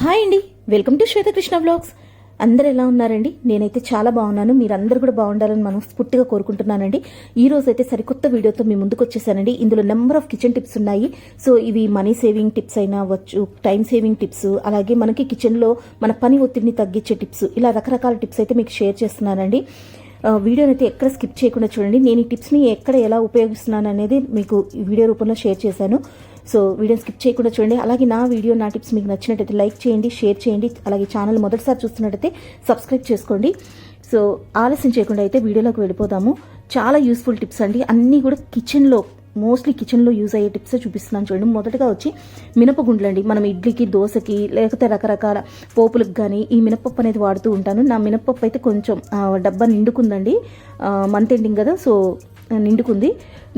Hi అండి. Welcome to Shwetakrishna vlogs. అందరు ఎలా ఉన్నారండి? నేనైతే చాలా బాగున్నాను. మీరందరూ కూడా బాగుండాలని మనస్ఫూర్తిగా కోరుకుంటున్నానండి. ఈ రోజు అయితే సరికొత్త వీడియోతో మీ ముందుకు వచ్చేసానండి. ఇందులో నెంబర్ ఆఫ్ కిచెన్ టిప్స్ ఉన్నాయి. సో ఇవి మనీ సేవింగ్ టిప్స్ అయినా వచ్చు టైం సేవింగ్ టిప్స్ అలాగే మనకి కిచెన్లో మన పని ఒత్తిడిని తగ్గించే టిప్స్ ఇలా రకరకాల టిప్స్ అయితే మీకు షేర్ చేస్తున్నానండి. వీడియోనైతే వీడియోని అయితే ఎక్కడ స్కిప్ చేయకుండా చూడండి. నేను ఈ టిప్స్ని ఎక్కడ ఎలా ఉపయోగిస్తున్నాను అనేది మీకు వీడియో రూపంలో షేర్ చేశాను. సో వీడియోని స్కిప్ చేయకుండా చూడండి. అలాగే నా వీడియో నా టిప్స్ మీకు నచ్చినట్టయితే లైక్ చేయండి షేర్ చేయండి. అలాగే ఛానల్ మొదటిసారి చూస్తున్నట్టయితే సబ్స్క్రైబ్ చేసుకోండి. సో ఆలస్యం చేయకుండా అయితే వీడియోలోకి వెళ్ళిపోదాము. చాలా యూస్ఫుల్ టిప్స్ అండి. అన్నీ కూడా కిచెన్లో మోస్ట్లీ కిచెన్లో యూజ్ అయ్యే టిప్సే చూపిస్తున్నాను చూడండి. మొదటగా వచ్చి మినపగుండ్లు అండి మనం ఇడ్లీకి దోశకి లేకపోతే రకరకాల పోపులకు కానీ ఈ మినపప్పు అనేది వాడుతూ ఉంటాను. నా మినపప్పు అయితే కొంచెం డబ్బా నిండుకుందండి. మంత్ ఎండింగ్ కదా సో నిండుకుంది.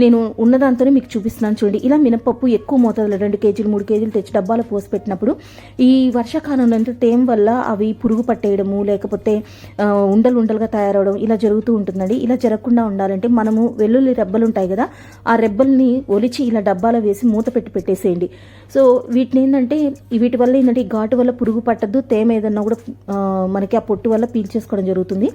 నేను ఉన్నదాంతోనే మీకు చూపిస్తున్నాను చూడండి. ఇలా మినపప్పు ఎక్కువ మోతాదులో రెండు కేజీలు మూడు కేజీలు తెచ్చి డబ్బాలో పోసి పెట్టినప్పుడు ఈ వర్షాకాలంలో అంటే తేమ వల్ల అవి పురుగు పట్టేయడము లేకపోతే ఉండలు ఉండలుగా తయారవడం ఇలా జరుగుతూ ఉంటుందండి. ఇలా జరగకుండా ఉండాలంటే మనము వెల్లుల్లి రెబ్బలు ఉంటాయి కదా ఆ రెబ్బల్ని ఒలిచి ఇలా డబ్బాలో వేసి మూత పెట్టి పెట్టేసేయండి. సో వీటిని ఏంటంటే వీటి వల్ల ఏంటంటే ఘాటు వల్ల పురుగు పట్టద్దు తేమ ఏదన్నా కూడా మనకి ఆ పొట్టు వల్ల పీల్చేసుకోవడం జరుగుతుంది.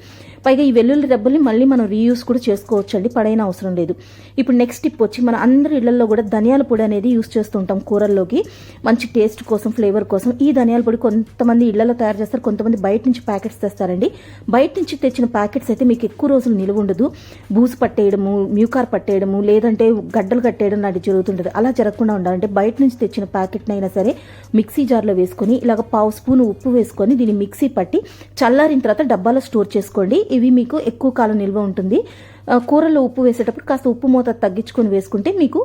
పైగా ఈ వెల్లుల్లి రెబ్బల్ని మళ్ళీ మనం రీయూస్ కూడా చేసుకోవచ్చండి పడైన అవసరం లేదు. ఇప్పుడు నెక్స్ట్ టిప్ వచ్చి మన అందరి ఇళ్ళలో కూడా ధనియాల పొడి అనేది యూస్ చేస్తుంటాం కూరల్లోకి. మంచి టేస్ట్ కోసం ఫ్లేవర్ కోసం. ఈ ధనియాల పొడి కొంతమంది ఇళ్ళలో తయారు చేస్తారు కొంతమంది బయట నుంచి ప్యాకెట్స్ తెస్తారండి. బయట నుంచి తెచ్చిన ప్యాకెట్స్ అయితే మీకు ఎక్కువ రోజులు నిలువ ఉండదు. బూజు పట్టేయడము మ్యూకార్ పట్టేయడము లేదంటే గడ్డలు కట్టేయడం లాంటి జరుగుతుంటుంది. అలా జరగకుండా ఉండాలంటే బయట నుంచి తెచ్చిన ప్యాకెట్ని అయినా సరే మిక్సీ జార్లో వేసుకొని ఇలాగ పావు స్పూన్ ఉప్పు వేసుకొని దీన్ని మిక్సీ పట్టి చల్లారిన తర్వాత డబ్బాలో స్టోర్ చేసుకోండి. ఇవి మీకు ఎక్కువ కాలం నిల్వ ఉంటుంది. కూరలో ఉప్పు వేసేటప్పుడు కాస్త ఉప్పు మూత తగ్గించుకొని వేసుకుంటే మీకు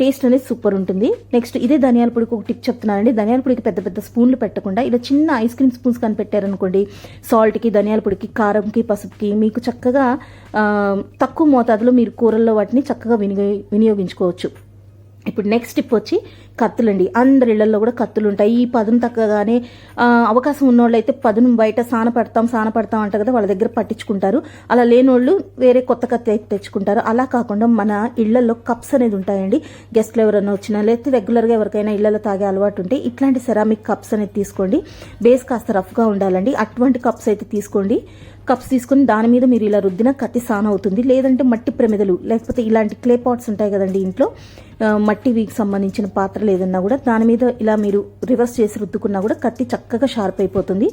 టేస్ట్ అనేది సూపర్ ఉంటుంది. నెక్స్ట్ ఇదే ధనియాల పొడికి ఒక టిప్ చెప్తున్నానండి. ధనియాల పొడికి పెద్ద పెద్ద స్పూన్లు పెట్టకుండా ఇలా చిన్న ఐస్ క్రీమ్ స్పూన్స్ కానీ పెట్టారనుకోండి సాల్ట్కి ధనియాల పొడికి కారంకి పసుపుకి మీకు చక్కగా తక్కువ మోతాదులో మీరు కూరల్లో వాటిని చక్కగా వినియోగ వినియోగించుకోవచ్చు. ఇప్పుడు నెక్స్ట్ స్టెప్ వచ్చి కత్తులండి. అందరి ఇళ్ళలో కూడా కత్తులు ఉంటాయి ఈ పదును తగ్గగానే అవకాశం ఉన్నోళ్ళు అయితే పదును బయట సాన పెడతాం సాన పెడతాం అంట కదా వాళ్ళ దగ్గర పట్టించుకుంటారు. అలా లేనోళ్ళు వేరే కొత్త కత్తి అయితే తెచ్చుకుంటారు. అలా కాకుండా మన ఇళ్ళలో కప్స్ అనేది ఉంటాయండి. గెస్ట్లు ఎవరైనా వచ్చినా లేకపోతే రెగ్యులర్గా ఎవరికైనా ఇళ్ళలో తాగే అలవాటు ఉంటే ఇట్లాంటి సెరామిక్ కప్స్ అనేది తీసుకోండి. బేస్ కాస్త రఫ్గా ఉండాలండి. అటువంటి కప్స్ అయితే తీసుకోండి. కప్స్ తీసుకొని దాని మీద మీరు ఇలా రుద్దిన కత్తి సాన్ అవుతుంది. లేదంటే మట్టి ప్రమిదలు లేకపోతే ఇలాంటి క్లే పాట్స్ ఉంటాయి కదండి ఇంట్లో. ఆ, మట్టికి సంబంధించిన పాత్రలు ఏదన్నా కూడా దాని మీద ఇలా మీరు రివర్స్ చేసి రుద్దుకున్నా కూడా కత్తి చక్కగా షార్ప్ అయిపోతుంది.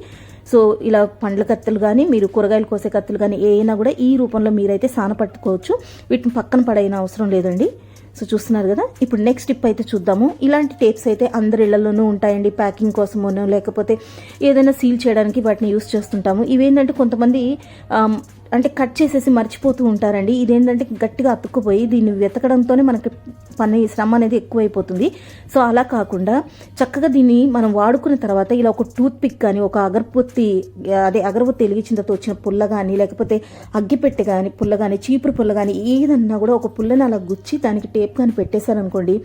సో ఇలా పండ్ల కత్తులు కానీ మీరు కూరగాయలు కోసే కత్తులు కానీ ఏ అయినా కూడా ఈ రూపంలో మీరైతే సాన పట్టుకోవచ్చు. వీటిని పక్కన పడైన అవసరం లేదండి. సో చూస్తున్నారు కదా? ఇప్పుడు నెక్స్ట్ టిప్ అయితే చూద్దాము. ఇలాంటి టేప్స్ అయితే అందరి ఇళ్ళలోనూ ఉంటాయండి. ప్యాకింగ్ కోసమోనో లేకపోతే ఏదైనా సీల్ చేయడానికి వాటిని యూస్ చేస్తుంటాము. ఇవేంటంటే కొంతమంది అంటే కట్ చేసేసి మర్చిపోతూ ఉంటారండి. ఇదేంటంటే గట్టిగా అతుక్కుపోయి దీన్ని వెతకడంతోనే మనకి పని శ్రమ అనేది ఎక్కువైపోతుంది. సో అలా కాకుండా చక్కగా దీన్ని మనం వాడుకున్న తర్వాత ఇలా ఒక టూత్ పిక్ కానీ ఒక అగరబొత్తి అదే అగరబొత్తి వెలిగించిన తర్వాత వచ్చిన పుల్ల కానీ లేకపోతే అగ్గిపెట్టె కానీ పుల్ల కానీ చీపురు పుల్ల కానీ ఏదన్నా కూడా ఒక పుల్లని అలా గుచ్చి దానికి టేప్ కానీ పెట్టేశారనుకోండి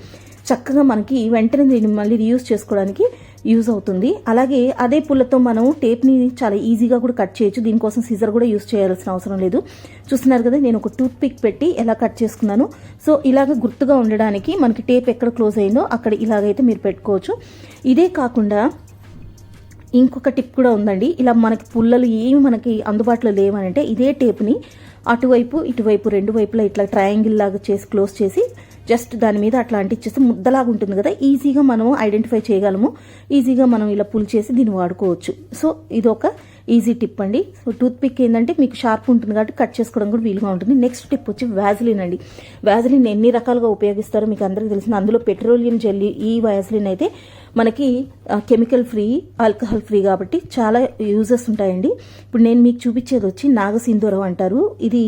చక్కగా మనకి వెంటనే దీన్ని మళ్ళీ రీయూస్ చేసుకోవడానికి యూజ్ అవుతుంది. అలాగే అదే పుల్లతో మనం టేప్ని చాలా ఈజీగా కూడా కట్ చేయొచ్చు. దీనికోసం సిజర్ కూడా యూజ్ చేయాల్సిన అవసరం లేదు. చూస్తున్నారు కదా నేను ఒక టూత్ పిక్ పెట్టి ఎలా కట్ చేసుకున్నాను. సో ఇలాగ గుర్తుగా ఉండడానికి మనకి టేప్ ఎక్కడ క్లోజ్ అయిందో అక్కడ ఇలాగైతే మీరు పెట్టుకోవచ్చు. ఇదే కాకుండా ఇంకొక టిప్ కూడా ఉందండి. ఇలా మనకి పుల్లలు ఏమి మనకి అందుబాటులో లేవనంటే ఇదే టేప్ని అటువైపు ఇటువైపు రెండు వైపులా ఇట్లా ట్రయాంగిల్ లాగా చేసి క్లోజ్ చేసి జస్ట్ దాని మీద అట్లా అంటించేస్తే ముద్దలాగా ఉంటుంది కదా ఈజీగా మనం ఐడెంటిఫై చేయగలము. ఈజీగా మనం ఇలా పుల్ చేసి దీన్ని వాడుకోవచ్చు. సో ఇది ఒక ఈజీ టిప్ అండి. సో టూత్ పిక్ ఏంటంటే మీకు షార్ప్ ఉంటుంది కాబట్టి కట్ చేసుకోవడం కూడా వీలుగా ఉంటుంది. నెక్స్ట్ టిప్ వచ్చి వ్యాజిలిన్ అండి. వ్యాజిలిన్ ఎన్ని రకాలుగా ఉపయోగిస్తారో మీకు అందరికీ తెలిసిన అందులో పెట్రోలియం జెల్లీ ఈ వ్యాజిలిన్ అయితే మనకి కెమికల్ ఫ్రీ ఆల్కహాల్ ఫ్రీ కాబట్టి చాలా యూజెస్ ఉంటాయండి. ఇప్పుడు నేను మీకు చూపించేది వచ్చి నాగసింధూరం అంటారు. ఇది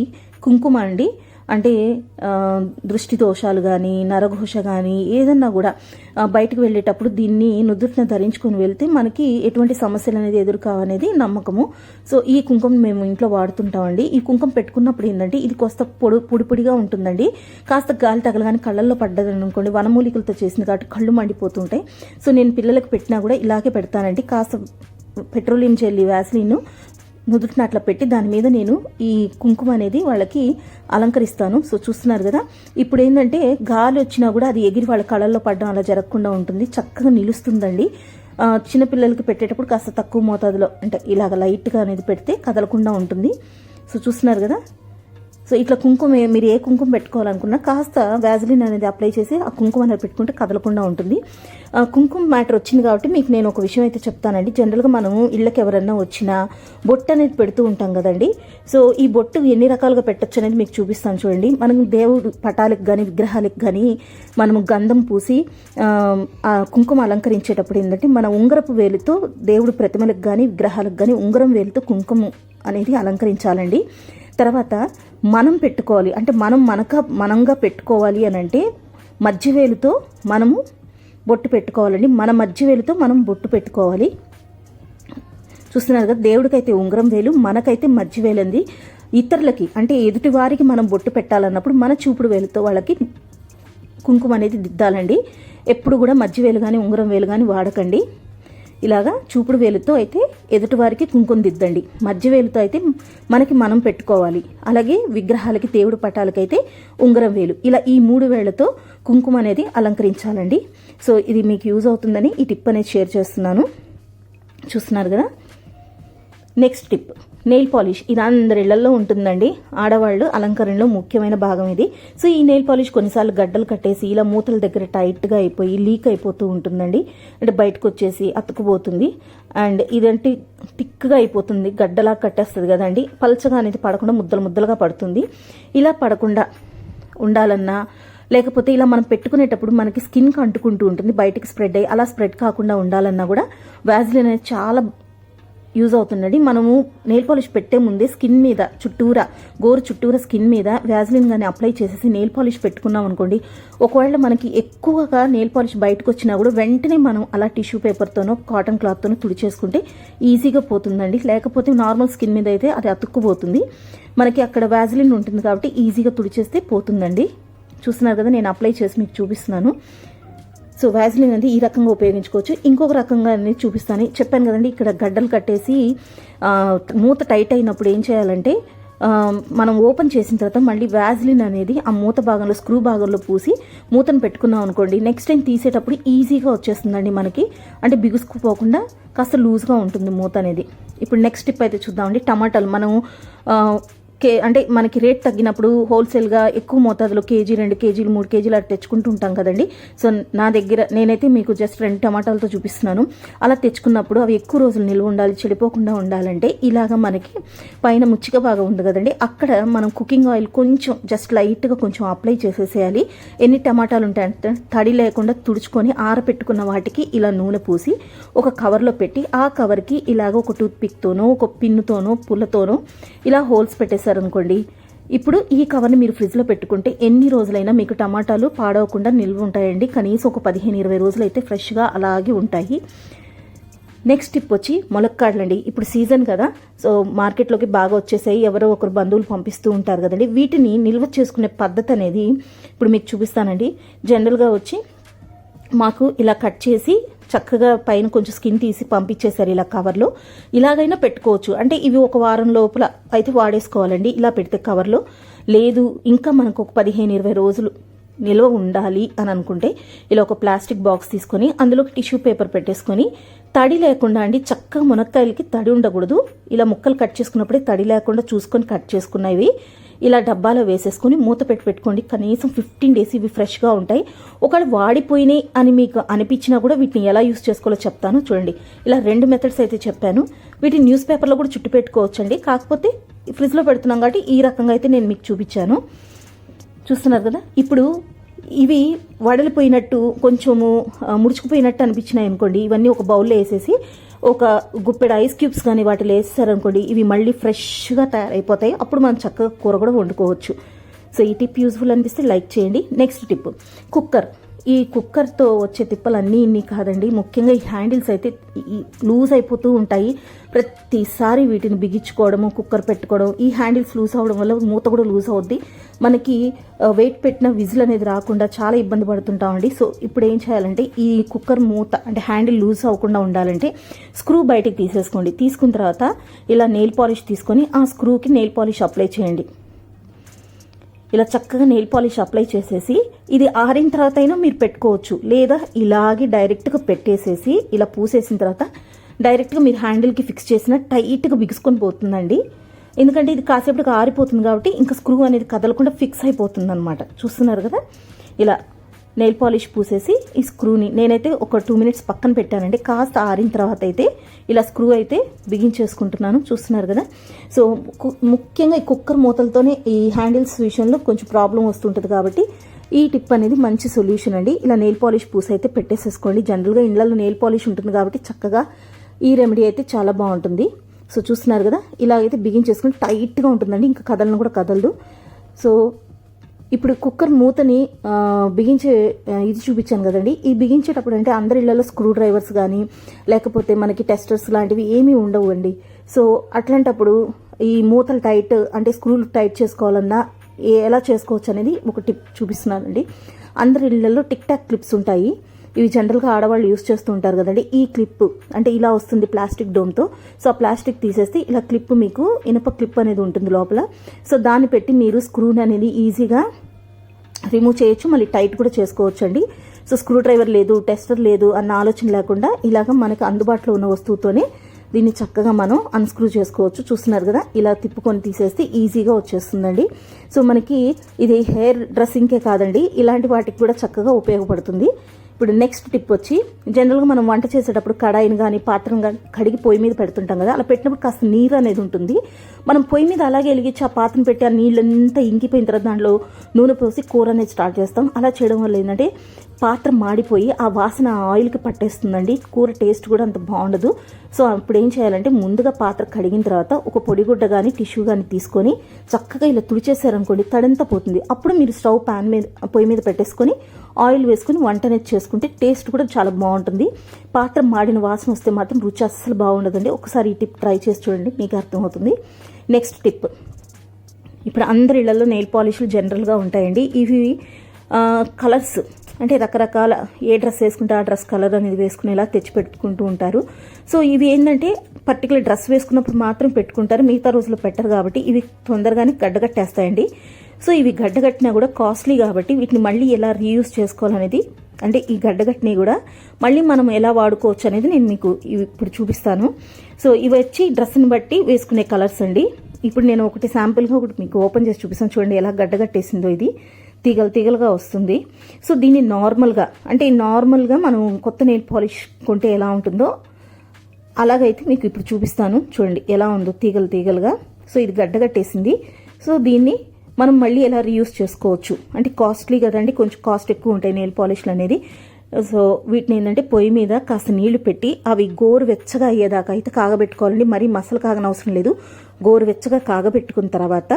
కుంకుమ అండి. అంటే దృష్టి దోషాలు కానీ నరఘోష కానీ ఏదన్నా కూడా బయటకు వెళ్ళేటప్పుడు దీన్ని నుదుటిన ధరించుకొని వెళ్తే మనకి ఎటువంటి సమస్యలు అనేది ఎదురు కావనేది నమ్మకము. సో ఈ కుంకుమ మేము ఇంట్లో వాడుతుంటామండి. ఈ కుంకుమ పెట్టుకున్నప్పుడు ఏంటంటే ఇది కొస్త పొడి పొడి పొడిగా ఉంటుందండి. కాస్త గాలి తగలగానే కళ్ళల్లో పడ్డదని అనుకోండి వనమూలికలతో చేసింది కాబట్టి కళ్ళు మండిపోతుంటాయి. సో నేను పిల్లలకు పెట్టినా కూడా ఇలాగే పెడతానండి. కాస్త పెట్రోలియం జెల్లీ వ్యాస్లీన్ నుదుటిన అట్లా పెట్టి దాని మీద నేను ఈ కుంకుమ అనేది వాళ్ళకి అలంకరిస్తాను. సో చూస్తున్నారు కదా? ఇప్పుడు ఏంటంటే గాలి వచ్చినా కూడా అది ఎగిరి వాళ్ళ కళల్లో పడడం అలా జరగకుండా ఉంటుంది. చక్కగా నిలుస్తుందండి. చిన్నపిల్లలకి పెట్టేటప్పుడు కాస్త తక్కువ మోతాదులో అంటే ఇలాగ లైట్గా అనేది పెడితే కదలకుండా ఉంటుంది. సో చూస్తున్నారు కదా? సో ఇట్లా కుంకుమ ఏ- మీరు ఏ కుంకుమ పెట్టుకోవాలనుకున్నా కాస్త వ్యాజిలిన్ అనేది అప్లై చేసి ఆ కుంకుమ అనేది పెట్టుకుంటే కదలకుండా ఉంటుంది. ఆ, కుంకుమ మ్యాటర్ వచ్చింది కాబట్టి మీకు నేను ఒక విషయం అయితే చెప్తానండి. జనరల్గా మనం ఇళ్ళకి ఎవరన్నా వచ్చినా బొట్టు అనేది పెడుతూ ఉంటాం కదండి. సో ఈ బొట్టు ఎన్ని రకాలుగా పెట్టచ్చు అనేది మీకు చూపిస్తాను చూడండి. మనం దేవుడు పటాలకు కానీ విగ్రహాలకు కానీ మనము గంధం పూసి ఆ, ఆ కుంకుమ అలంకరించేటప్పుడు ఏంటంటే మన ఉంగరపు వేలుతో దేవుడు ప్రతిమలకు కానీ విగ్రహాలకు కానీ ఉంగరం వేలుతో కుంకుమ అనేది అలంకరించాలండి. తర్వాత మనం పెట్టుకోవాలి. అంటే మనం మనక మనంగా పెట్టుకోవాలి అని అంటే మధ్యవేలుతో మనము బొట్టు పెట్టుకోవాలండి. మన మధ్యవేలుతో మనం బొట్టు పెట్టుకోవాలి. చూస్తున్నారు కదా దేవుడికైతే ఉంగరం వేలు మనకైతే మధ్యవేలంది ఇతరులకి అంటే ఎదుటి వారికి మనం బొట్టు పెట్టాలన్నప్పుడు మన చూపుడు వేలుతో వాళ్ళకి కుంకుమ అనేది దిద్దాలండి. ఎప్పుడు కూడా మధ్యవేలు కానీ ఉంగరం వేలు కానీ వాడకండి. ఇలాగా చూపుడు వేలుతో అయితే ఎదుటివారికి కుంకుమ దిద్దండి. మధ్య వేలుతో అయితే మనకి మనం పెట్టుకోవాలి. అలాగే విగ్రహాలకి దేవుడు పటాలకైతే ఉంగరం వేలు. ఇలా ఈ మూడు వేళ్ళతో కుంకుమ అనేది అలంకరించాలండి. సో ఇది మీకు యూజ్ అవుతుందని ఈ టిప్ అనేది షేర్ చేస్తున్నాను. చూస్తున్నారు కదా? Next tip. నెయిల్ పాలిష్ ఇది అందరి ఇళ్ళలో ఉంటుందండి. ఆడవాళ్ళు అలంకరణలో ముఖ్యమైన భాగం ఇది. సో ఈ నెయిల్ పాలిష్ కొన్నిసార్లు గడ్డలు కట్టేసి ఇలా మూతల దగ్గర టైట్గా అయిపోయి లీక్ అయిపోతూ ఉంటుందండి. అంటే బయటకు వచ్చేసి అతుకుపోతుంది. అండ్ ఇదంటే థిక్గా అయిపోతుంది. గడ్డలా కట్టేస్తుంది కదండి. పలచగా అనేది పడకుండా ముద్దలు ముద్దలుగా పడుతుంది. ఇలా పడకుండా ఉండాలన్నా లేకపోతే ఇలా మనం పెట్టుకునేటప్పుడు మనకి స్కిన్కి అంటుకుంటూ ఉంటుంది. బయటకు స్ప్రెడ్ అయ్యి అలా స్ప్రెడ్ కాకుండా ఉండాలన్నా కూడా వ్యాజిలిన్ అనేది చాలా యూజ్ అవుతుందండి మనము నెయిల్ పాలిష్ పెట్టే ముందే స్కిన్ మీద చుట్టూరా గోరు చుట్టూరా స్కిన్ మీద వ్యాజ్లిన్ కానీ అప్లై చేసేసి నెయిల్ పాలిష్ పెట్టుకున్నాం అనుకోండి ఒకవేళ మనకి ఎక్కువగా నెయిల్ పాలిష్ బయటకు వచ్చినా కూడా వెంటనే మనం అలా టిష్యూ పేపర్తోనో కాటన్ క్లాత్తోనో తుడిచేసుకుంటే ఈజీగా పోతుందండి. లేకపోతే నార్మల్ స్కిన్ మీద అయితే అది అతుక్కుపోతుంది. మనకి అక్కడ వ్యాజ్లిన్ ఉంటుంది కాబట్టి ఈజీగా తుడిచేస్తే పోతుందండి. చూస్తున్నారు కదా నేను అప్లై చేసి మీకు చూపిస్తున్నాను. సో వ్యాజ్లిన్ అనేది ఈ రకంగా ఉపయోగించుకోవచ్చు. ఇంకొక రకంగా అనేది చూపిస్తాను. చెప్పాను కదండి ఇక్కడ గడ్డలు కట్టేసి మూత టైట్ అయినప్పుడు ఏం చేయాలంటే మనం ఓపెన్ చేసిన తర్వాత మళ్ళీ వ్యాజ్లిన్ అనేది ఆ మూత భాగంలో స్క్రూ భాగంలో పూసి మూతను పెట్టుకున్నాం అనుకోండి నెక్స్ట్ టైం తీసేటప్పుడు ఈజీగా వచ్చేస్తుందండి మనకి. అంటే బిగుసుకుపోకుండా కాస్త లూజ్గా ఉంటుంది మూత అనేది. ఇప్పుడు నెక్స్ట్ టిప్ అయితే చూద్దామండి. టమాటాలు. మనం కే అంటే మనకి రేట్ తగ్గినప్పుడు హోల్సేల్గా ఎక్కువ మోతాదులో కేజీ రెండు కేజీలు మూడు కేజీలు అట్లా తెచ్చుకుంటూ ఉంటాం కదండి. సో నా దగ్గర నేనైతే మీకు జస్ట్ రెండు టమాటాలతో చూపిస్తున్నాను. అలా తెచ్చుకున్నప్పుడు అవి ఎక్కువ రోజులు నిల్వ ఉండాలి చెడిపోకుండా ఉండాలంటే ఇలాగ మనకి పైన ముచ్చిక బాగా ఉంది కదండి. అక్కడ మనం కుకింగ్ ఆయిల్ కొంచెం జస్ట్ లైట్గా కొంచెం అప్లై చేసేసేయాలి. ఎన్ని టమాటాలు ఉంటాయంటే తడి లేకుండా తుడుచుకొని ఆరపెట్టుకున్న వాటికి ఇలా నూనె పూసి ఒక కవర్లో పెట్టి ఆ కవర్కి ఇలాగ ఒక టూత్ పిక్తోనో ఒక పిన్నుతోనో పుల్లతోనో ఇలా హోల్స్ చేశారనుకోండి ఇప్పుడు ఈ కవర్ని మీరు ఫ్రిడ్జ్లో పెట్టుకుంటే ఎన్ని రోజులైనా మీకు టమాటాలు పాడవకుండా నిల్వ ఉంటాయండి. కనీసం ఒక పదిహేను ఇరవై రోజులు అయితే ఫ్రెష్గా అలాగే ఉంటాయి. నెక్స్ట్ టిప్ వచ్చి మొలక్కాడలండి. ఇప్పుడు సీజన్ కదా సో మార్కెట్లోకి బాగా వచ్చేసాయి. ఎవరో ఒకరు బంధువులు పంపిస్తూ ఉంటారు కదండి. వీటిని నిల్వ చేసుకునే పద్ధతి అనేది ఇప్పుడు మీకు చూపిస్తానండి. జనరల్గా వచ్చి మాకు ఇలా కట్ చేసి చక్కగా పైన కొంచెం స్కిన్ తీసి పంపించేశారు ఇలా కవర్లో. ఇలాగైనా పెట్టుకోవచ్చు. అంటే ఇవి ఒక వారం లోపల అయితే వాడేసుకోవాలండి. ఇలా పెడితే కవర్లో లేదు ఇంకా మనకు ఒక పదిహేను ఇరవై రోజులు నిల్వ ఉండాలి అని అనుకుంటే ఇలా ఒక ప్లాస్టిక్ బాక్స్ తీసుకొని అందులోకి టిష్యూ పేపర్ పెట్టేసుకొని తడి లేకుండా అండి చక్కగా మునక్కాయలకి తడి ఉండకూడదు. ఇలా ముక్కలు కట్ చేసుకున్నప్పుడే తడి లేకుండా చూసుకొని కట్ చేసుకున్నవి ఇలా డబ్బాలో వేసేసుకొని మూత పెట్టి పెట్టుకోండి. కనీసం ఫిఫ్టీన్ డేస్ ఇవి ఫ్రెష్గా ఉంటాయి. ఒకవేళ వాడిపోయినాయి అని మీకు అనిపించినా కూడా వీటిని ఎలా యూస్ చేసుకోవాలో చెప్తాను. చూడండి. ఇలా రెండు మెథడ్స్ అయితే చెప్పాను. వీటిని న్యూస్ పేపర్లో కూడా చుట్టు పెట్టుకోవచ్చండి. కాకపోతే ఫ్రిడ్జ్లో పెడుతున్నాం కాబట్టి ఈ రకంగా అయితే నేను మీకు చూపించాను. చూస్తున్నారు కదా? ఇప్పుడు ఇవి వడలిపోయినట్టు కొంచెము ముడుచుకుపోయినట్టు అనిపించినాయి అనుకోండి. ఇవన్నీ ఒక బౌల్లో వేసేసి ఒక గుప్పెడు ఐస్ క్యూబ్స్ కానీ వాటిలో వేస్తారనుకోండి ఇవి మళ్ళీ ఫ్రెష్గా తయారైపోతాయి. అప్పుడు మనం చక్కగా కూర కూడా వండుకోవచ్చు. సో ఈ టిప్ యూజ్ఫుల్ అనిపిస్తే లైక్ చేయండి. Next tip cooker. ఈ కుక్కర్తో వచ్చే తిప్పలు అన్నీ ఇన్ని కాదండి. ముఖ్యంగా ఈ హ్యాండిల్స్ అయితే లూజ్ అయిపోతూ ఉంటాయి. ప్రతిసారి వీటిని బిగించుకోవడము కుక్కర్ పెట్టుకోవడం ఈ హ్యాండిల్స్ లూజ్ అవడం వల్ల మూత కూడా లూజ్ అవుద్ది. మనకి వెయిట్ పెట్టిన విజిల్ అనేది రాకుండా చాలా ఇబ్బంది పడుతుంటామండి. సో ఇప్పుడు ఏం చేయాలంటే ఈ కుక్కర్ మూత అంటే హ్యాండిల్ లూజ్ అవ్వకుండా ఉండాలంటే స్క్రూ బయటికి తీసేసుకోండి. తీసుకున్న తర్వాత ఇలా నెయిల్ పాలిష్ తీసుకొని ఆ స్క్రూకి నెయిల్ పాలిష్ అప్లై చేయండి. ఇలా చక్కగా నెయిల్ పాలిష్ అప్లై చేసేసి ఇది ఆరిన తర్వాత అయినా మీరు పెట్టుకోవచ్చు. లేదా ఇలాగే డైరెక్ట్గా పెట్టేసేసి ఇలా పూసేసిన తర్వాత డైరెక్ట్గా మీరు హ్యాండిల్కి ఫిక్స్ చేసిన టైట్గా బిగుసుకొని పోతుందండి. ఎందుకంటే ఇది కాసేపటికి ఆరిపోతుంది కాబట్టి ఇంకా స్క్రూ అనేది కదలకుండా ఫిక్స్ అయిపోతుంది అనమాట చూస్తున్నారు కదా? ఇలా నెయిల్ పాలిష్ పూసేసి ఈ స్క్రూని నేనైతే ఒక టూ మినిట్స్ పక్కన పెట్టానండి. కాస్త ఆరిన తర్వాత అయితే ఇలా స్క్రూ అయితే బిగించేసుకుంటున్నాను చూస్తున్నారు కదా? సో కు- ముఖ్యంగా ఈ కుక్కర్ మూతలతోనే ఈ హ్యాండిల్స్ విషయంలో కొంచెం ప్రాబ్లం వస్తుంటుంది కాబట్టి ఈ టిప్ అనేది మంచి సొల్యూషన్ అండి. ఇలా నెయిల్ పాలిష్ పూస అయితే పెట్టేసేసుకోండి జనరల్గా ఇండ్లలో నెయిల్ పాలిష్ ఉంటుంది కాబట్టి చక్కగా ఈ రెమెడీ అయితే చాలా బాగుంటుంది. సో చూస్తున్నారు కదా? ఇలా అయితే బిగించేసుకుని టైట్గా ఉంటుందండి. ఇంకా కదలను కూడా కదలదు. సో ఇప్పుడు కుక్కర్ మూతని బిగించే ఇది చూపించాను కదండి. ఈ బిగించేటప్పుడు అంటే అందరి ఇళ్ళలో స్క్రూ డ్రైవర్స్ కానీ లేకపోతే మనకి టెస్టర్స్ లాంటివి ఏమీ ఉండవు అండి సో అట్లాంటప్పుడు ఈ మూతలు టైట్ అంటే స్క్రూలు టైట్ చేసుకోవాలన్నా ఎలా చేసుకోవచ్చు అనేది ఒక టిప్ చూపిస్తున్నానండి. అందరి ఇళ్ళలో టిక్ టాక్ క్లిప్స్ ఉంటాయి. ఇవి జనరల్గా ఆడవాళ్ళు యూస్ చేస్తూ ఉంటారు కదండి. ఈ క్లిప్ అంటే ఇలా వస్తుంది ప్లాస్టిక్ డోమ్తో సో ఆ ప్లాస్టిక్ తీసేస్తే ఇలా క్లిప్ మీకు ఇనప క్లిప్ అనేది ఉంటుంది లోపల. సో దాన్ని పెట్టి మీరు స్క్రూని అనేది ఈజీగా రిమూవ్ చేయొచ్చు. మళ్ళీ టైట్ కూడా చేసుకోవచ్చు అండి సో స్క్రూ డ్రైవర్ లేదు టెస్టర్ లేదు అన్న ఆలోచన లేకుండా ఇలాగ మనకు అందుబాటులో ఉన్న వస్తువుతోనే దీన్ని చక్కగా మనం అన్స్క్రూ చేసుకోవచ్చు. చూస్తున్నారు కదా ఇలా తిప్పుకొని తీసేస్తే ఈజీగా వచ్చేస్తుందండి. సో మనకి ఇది హెయిర్ డ్రెస్సింగ్కే కాదండి. ఇలాంటి వాటికి కూడా చక్కగా ఉపయోగపడుతుంది. ఇప్పుడు నెక్స్ట్ టిప్ వచ్చి జనరల్గా మనం వంట చేసేటప్పుడు కడాయిని కానీ పాత్రను కానీ కడిగి పొయ్యి మీద పెడుతుంటాం కదా అలా పెట్టినప్పుడు కాస్త నీరు అనేది ఉంటుంది. మనం పొయ్యి మీద అలాగే వెలిగించి ఆ పాత్రను పెట్టి ఆ నీళ్ళంతా ఇంకిపోయిన తర్వాత దాంట్లో నూనె పోసి కూర అనేది స్టార్ట్ చేస్తాం. అలా చేయడం వల్ల ఏంటంటే పాత్ర మాడిపోయి ఆ వాసన ఆయిల్కి పట్టేస్తుందండి. కూర టేస్ట్ కూడా అంత బాగుండదు. సో అప్పుడు ఏం చేయాలంటే ముందుగా పాత్ర కడిగిన తర్వాత ఒక పొడిగుడ్డ కానీ టిష్యూ కానీ తీసుకొని చక్కగా ఇలా తుడిచేసారనుకోండి తడంతా పోతుంది. అప్పుడు మీరు స్టవ్ ప్యాన్ మీద పొయ్యి మీద పెట్టేసుకొని ఆయిల్ వేసుకుని వంట అనేది చేసుకుంటే టేస్ట్ కూడా చాలా బాగుంటుంది. పాత్ర మాడిన వాసన వస్తే మాత్రం రుచి అస్సలు బాగుండదండి. ఒకసారి ఈ టిప్ ట్రై చేసి చూడండి మీకు అర్థమవుతుంది. Next tip. ఇప్పుడు అందరి ఇళ్ళలో నెయిల్ పాలిష్లు జనరల్గా ఉంటాయండి. ఇవి కలర్స్. అంటే రకరకాల ఏ డ్రెస్ వేసుకుంటే ఆ డ్రెస్ కలర్ అనేది వేసుకునేలా తెచ్చి పెట్టుకుంటూ ఉంటారు. సో ఇవి ఏంటంటే పర్టికులర్ డ్రెస్ వేసుకున్నప్పుడు మాత్రం పెట్టుకుంటారు. మిగతా రోజుల్లో పెట్టరు కాబట్టి ఇవి తొందరగానే గడ్డగట్టేస్తాయండి. సో ఇవి గడ్డగట్టినా కూడా కాస్ట్లీ కాబట్టి వీటిని మళ్ళీ ఎలా రీయూస్ చేసుకోవాలనేది అంటే ఈ గడ్డగట్టిని కూడా మళ్ళీ మనం ఎలా వాడుకోవచ్చు అనేది నేను మీకు ఇవి ఇప్పుడు చూపిస్తాను. సో ఇవి వచ్చి డ్రెస్ని బట్టి వేసుకునే కలర్స్ అండి. ఇప్పుడు నేను ఒకటి శాంపుల్గా ఒకటి మీకు ఓపెన్ చేసి చూపిస్తాను. చూడండి ఎలా గడ్డగట్టేసిందో ఇది. తీగలు తీగలుగా వస్తుంది. సో దీన్ని నార్మల్గా అంటే నార్మల్గా మనం కొత్త నెయిల్ పాలిష్ కొంటే ఎలా ఉంటుందో అలాగైతే మీకు ఇప్పుడు చూపిస్తాను. చూడండి ఎలా ఉందో తీగలు తీగలుగా. సో ఇది గడ్డగట్టేసింది సో దీన్ని మనం మళ్ళీ ఎలా రీయూస్ చేసుకోవచ్చు? అంటే కాస్ట్లీ కదండి కొంచెం కాస్ట్ ఎక్కువ ఉంటాయి నెయిల్ పాలిష్లు అనేది. సో వీటిని ఏంటంటే పొయ్యి మీద కాస్త నీళ్ళు పెట్టి అవి గోరు వెచ్చగా అయ్యేదాకా అయితే కాగబెట్టుకోవాలండి. మరీ మసలు కాగనవసరం లేదు. గోరు వెచ్చగా కాగబెట్టుకున్న తర్వాత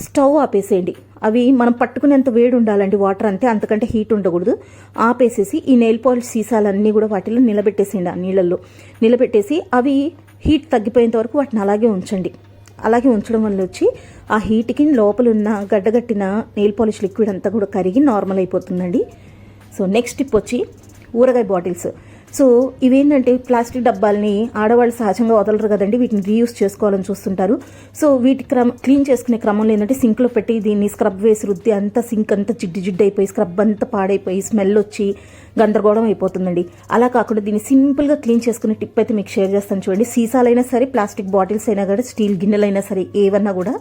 స్టవ్ ఆపేసేయండి. అవి మనం పట్టుకునేంత వేడి ఉండాలండి వాటర్ అంతే అంతకంటే హీట్ ఉండకూడదు. ఆపేసేసి ఈ నెయిల్ పాలిష్ సీసాలన్నీ కూడా వాటిలో నిలబెట్టేసేయండి ఆ నీళ్ళల్లో. నిలబెట్టేసి అవి హీట్ తగ్గిపోయేంత వరకు వాటిని అలాగే ఉంచండి. అలాగే ఉంచడం వల్ల వచ్చి ఆ హీట్కి లోపల ఉన్న గడ్డగట్టిన నెయిల్ పాలిష్ లిక్విడ్ అంతా కూడా కరిగి నార్మల్ అయిపోతుందండి. సో నెక్స్ట్ టిప్ వచ్చి ఊరగాయ బాటిల్స్. సో ఇవేంటంటే ప్లాస్టిక్ డబ్బాలని ఆడవాళ్ళు సహజంగా వదలరు కదండి వీటిని రీయూస్ చేసుకోవాలని చూస్తుంటారు. సో వీటి క్రమ క్లీన్ చేసుకునే క్రమంలో ఏంటంటే సింక్లో పెట్టి దీన్ని స్క్రబ్ వేసి రుద్ది అంతా సింక్ అంతా జిడ్డు జిడ్డు అయిపోయి స్క్రబ్ అంతా పాడైపోయి స్మెల్ వచ్చి గందరగోళం అయిపోతుందండి. అలా కాకుండా దీన్ని సింపుల్గా క్లీన్ చేసుకునే టిప్ అయితే మీకు షేర్ చేస్తాను చూడండి. సీసాలైనా సరే ప్లాస్టిక్ బాటిల్స్ అయినా కూడా స్టీల్ గిన్నెలైనా సరే ఏవన్నా కూడా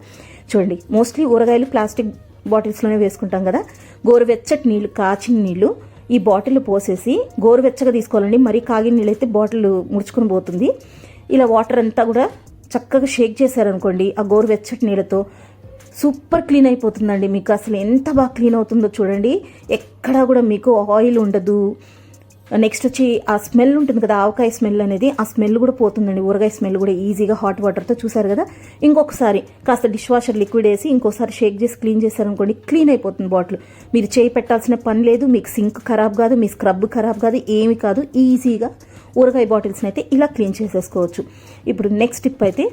చూడండి. మోస్ట్లీ ఊరగాయలు ప్లాస్టిక్ బాటిల్స్లోనే వేసుకుంటాం కదా. గోరువెచ్చటి నీళ్ళు కాచిన నీళ్ళు ఈ బాటిల్ పోసేసి గోరువెచ్చగా తీసుకోవాలండి. మరీ కాగిన నీళ్ళైతే బాటిల్ ముడుచుకుని పోతుంది. ఇలా వాటర్ అంతా కూడా చక్కగా షేక్ చేశారనుకోండి ఆ గోరువెచ్చటి నీళ్ళతో సూపర్ క్లీన్ అయిపోతుందండి. మీకు అసలు ఎంత బాగా క్లీన్ అవుతుందో చూడండి. ఎక్కడా కూడా మీకు ఆయిల్ ఉండదు. నెక్స్ట్ వచ్చి ఆ స్మెల్ ఉంటుంది కదా ఆవకాయ స్మెల్ అనేది ఆ స్మెల్ కూడా పోతుందండి. ఊరగాయ స్మెల్ కూడా ఈజీగా హాట్ వాటర్తో చూసారు కదా. ఇంకొకసారి కాస్త డిష్ వాషర్ లిక్విడ్ వేసి ఇంకోసారి షేక్ చేసి క్లీన్ చేశారనుకోండి క్లీన్ అయిపోతుంది బాటిల్ మీరు చేయి పెట్టాల్సిన పని లేదు మీకు సింక్ ఖరాబ్ కాదు మీ స్క్రబ్ ఖరాబ్ కాదు ఏమి కాదు. ఈజీగా ఊరగాయ బాటిల్స్ని అయితే ఇలా క్లీన్ చేసేసుకోవచ్చు. ఇప్పుడు నెక్స్ట్ టిప్ అయితే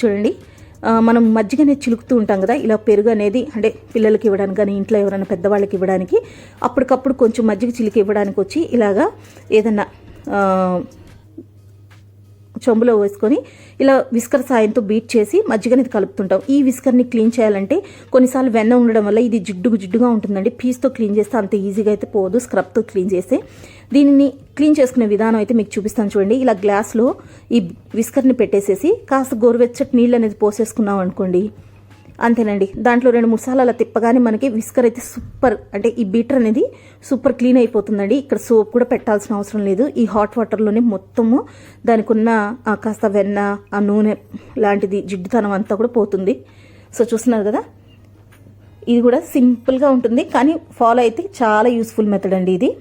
చూడండి. మనం మజ్జిగనే చిలుకుతూ ఉంటాం కదా ఇలా పెరుగు అనేది అంటే పిల్లలకి ఇవ్వడానికి కానీ ఇంట్లో ఎవరైనా పెద్దవాళ్ళకి ఇవ్వడానికి అప్పటికప్పుడు కొంచెం మజ్జిగ చిలికి ఇవ్వడానికి వచ్చి ఇలాగా ఏదన్నా చెంబులో వేసుకొని ఇలా విస్కర్ సాయంతో బీట్ చేసి మజ్జిగని కలుపుతుంటాం. ఈ విస్కర్ని క్లీన్ చేయాలంటే కొన్నిసార్లు వెన్న ఉండడం వల్ల ఇది జిడ్డుగు జిడ్డుగా ఉంటుందండి. పీస్తో క్లీన్ చేస్తే అంత ఈజీగా అయితే పోదు. స్క్రబ్తో క్లీన్ చేస్తే దీనిని క్లీన్ చేసుకునే విధానం అయితే మీకు చూపిస్తాను చూడండి. ఇలా గ్లాస్లో ఈ విస్కర్ని పెట్టేసేసి కాస్త గోరువెచ్చటి నీళ్ళు అనేది పోసేసుకున్నాం అనుకోండి. అంతేనండి. దాంట్లో రెండు ముసాలాల తిప్పగానే మనకి విస్కర్ అయితే సూపర్ అంటే ఈ బీటర్ అనేది సూపర్ క్లీన్ అయిపోతుందండి. ఇక్కడ సోప్ కూడా పెట్టాల్సిన అవసరం లేదు. ఈ హాట్ వాటర్లోనే మొత్తము దానికి ఉన్న కాస్త వెన్న ఆ నూనె లాంటిది జిడ్డుతనం అంతా కూడా పోతుంది. సో చూస్తున్నారు కదా? ఇది కూడా సింపుల్గా ఉంటుంది. కానీ ఫాలో అయితే చాలా యూస్ఫుల్ మెథడ్ అండి ఇది.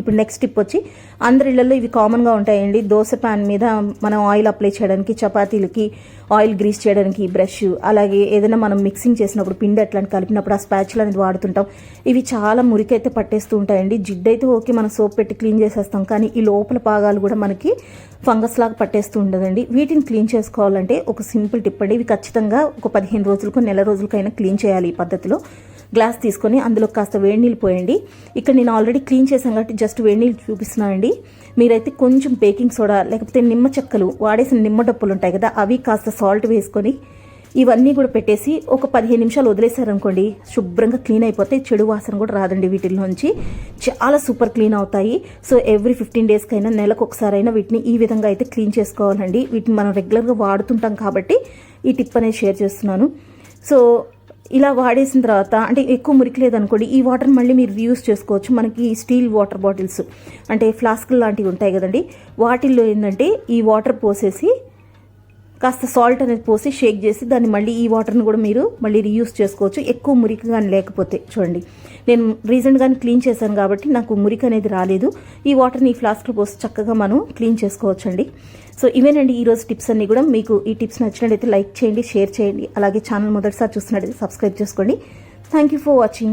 ఇప్పుడు నెక్స్ట్ టిప్ వచ్చి అందరి ఇళ్ళలో ఇవి కామన్గా ఉంటాయండి. దోశ ప్యాన్ మీద మనం ఆయిల్ అప్లై చేయడానికి చపాతీలకి ఆయిల్ గ్రీస్ చేయడానికి బ్రష్ అలాగే ఏదైనా మనం మిక్సింగ్ చేసినప్పుడు పిండి అట్లాంటి కలిపినప్పుడు ఆ స్పాచ్లు అనేది వాడుతుంటాం. ఇవి చాలా మురికైతే పట్టేస్తూ ఉంటాయండి. జిడ్డు అయితే ఓకే మనం సోప్ పెట్టి క్లీన్ చేసేస్తాం. కానీ ఈ లోపల భాగాలు కూడా మనకి ఫంగస్ లాగా పట్టేస్తూ ఉండదండి. వీటిని క్లీన్ చేసుకోవాలంటే ఒక సింపుల్ టిప్ అండి. ఇవి ఖచ్చితంగా ఒక పదిహేను రోజులకు నెల రోజులకైనా క్లీన్ చేయాలి ఈ పద్ధతిలో. గ్లాస్ తీసుకొని అందులో కాస్త వేడి నీళ్ళు పోయండి. ఇక్కడ నేను ఆల్రెడీ క్లీన్ చేశాను కాబట్టి జస్ట్ వేడి నీళ్ళు చూపిస్తున్నానండి. మీరైతే కొంచెం బేకింగ్ సోడా లేకపోతే నిమ్మ చెక్కలు వాడేసిన నిమ్మ డప్పులు ఉంటాయి కదా అవి కాస్త సాల్ట్ వేసుకొని ఇవన్నీ కూడా పెట్టేసి ఒక పదిహేను నిమిషాలు వదిలేశారనుకోండి శుభ్రంగా క్లీన్ అయిపోతే చెడు వాసన కూడా రాదండి వీటిల్లోంచి. చాలా సూపర్ క్లీన్ అవుతాయి. సో ఎవ్రీ ఫిఫ్టీన్ డేస్కైనా నెలకు ఒకసారైనా వీటిని ఈ విధంగా అయితే క్లీన్ చేసుకోవాలండి. వీటిని మనం రెగ్యులర్గా వాడుతుంటాం కాబట్టి ఈ టిప్ అనేది షేర్ చేస్తున్నాను. సో ఇలా వాడేసిన తర్వాత అంటే ఎక్కువ మురికి లేదనుకోండి ఈ వాటర్ మళ్ళీ మీరు రీయూస్ చేసుకోవచ్చు. మనకి స్టీల్ వాటర్ బాటిల్స్ అంటే ఫ్లాస్క్ లాంటివి ఉంటాయి కదండి. వాటిల్లో ఏంటంటే ఈ వాటర్ పోసేసి కాస్త సాల్ట్ అనేది పోసి షేక్ చేసి దాన్ని మళ్ళీ ఈ వాటర్ని కూడా మీరు మళ్ళీ రీయూస్ చేసుకోవచ్చు. ఎక్కువ మురికి కానీ లేకపోతే చూడండి. నేను రీసెంట్గానే క్లీన్ చేశాను కాబట్టి నాకు మురికి అనేది రాలేదు. ఈ వాటర్ని ఈ ఫ్లాస్క్లో పోసి చక్కగా మనం క్లీన్ చేసుకోవచ్చు అండి సో ఇవేనండి ఈరోజు టిప్స్ అన్నీ కూడా. మీకు ఈ టిప్స్ నచ్చినట్టయితే లైక్ చేయండి షేర్ చేయండి. అలాగే ఛానల్ మొదటిసారి చూస్తున్నట్టయితే సబ్స్క్రైబ్ చేసుకోండి. Thank you for watching